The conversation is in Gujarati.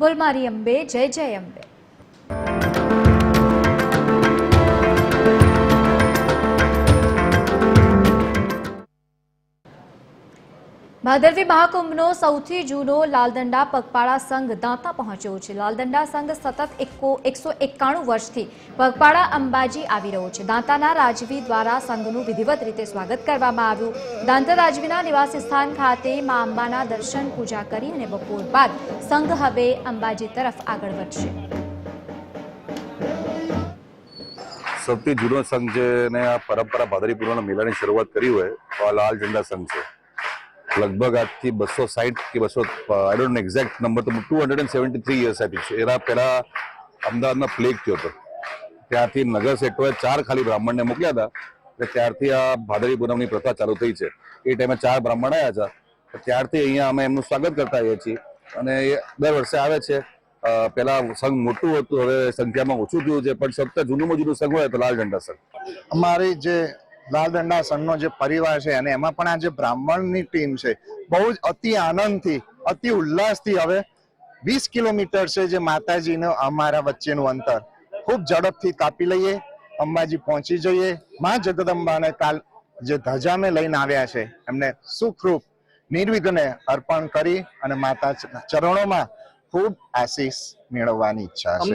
બોલ મારી અંબે જય જય અંબે. ભાદરવી મહાકુંભનો સૌથી જૂનો લાલદંડા પગપાળા સંઘ દાંતા પહોંચ્યો છે. લાલદંડા સંઘ સતત એકસો વર્ષથી પગપાળા અંબાજી આવી રહ્યો છે. દાંતાના રાજવી દ્વારા સંઘનું વિધિવત રીતે સ્વાગત કરવામાં આવ્યું. દાંતા રાજવીના નિવાસી સ્થાન ખાતે મા અંબાના દર્શન, પૂજા કરી અને બપોર બાદ સંઘ હવે અંબાજી તરફ આગળ વધશે. સૌથી જૂનો સંઘ છે આ પરંપરા ભાદરી પૂર્ણના મેળાની શરૂઆત કરી હોય તો આ લાલ ઝંડા સંઘ છે. લગભગ આજથી બસો સાઠ કે બસો આઈ ડોન્ટ એક્ઝેક્ટ નંબર તો two hundred and seventy three years આપી છે. એના પહેલાં અમદાવાદમાં પ્લેગ થયો હતો. ત્યારથી નગર શેઠોએ ચાર ખાલી બ્રાહ્મણને મોકલ્યા હતા. એટલે ત્યારથી આ ભાદરી પૂનમની પ્રથા ચાલુ થઈ છે. એ ટાઈમે ચાર બ્રાહ્મણ આવ્યા હતા. ત્યારથી અહીંયા અમે એમનું સ્વાગત કરતા આવીએ છીએ. અને એ દર વર્ષે આવે છે. પેલા સંઘ મોટું હતું, હવે સંખ્યામાં ઓછું થયું છે. પણ સતત જૂનું જૂનું સંઘ હોય તો લાલ ઝંડા સંઘ. અમારી જે લાલદંડા સંઘનો જે પરિવાર છે અને એમાં પણ આ જે બ્રાહ્મણની ટીમ છે, બહુ જ અતિ આનંદથી, અતિ ઉલ્લાસથી હવે વીસ કિલોમીટર છે જે માતાજીનું અમારા વચ્ચેનું અંતર. ખૂબ ઝડપથી કાપી લઈએ, અંબાજી પહોંચી જઈએ. માં જગદંબાને કાલ જે ધજા મેં લઈને આવ્યા છે, એમને સુખરૂપ, નિર્વિઘ્ને અર્પણ કરી અને માતા ચરણોમાં ખૂબ આશીષ મેળવવાની ઈચ્છા છે.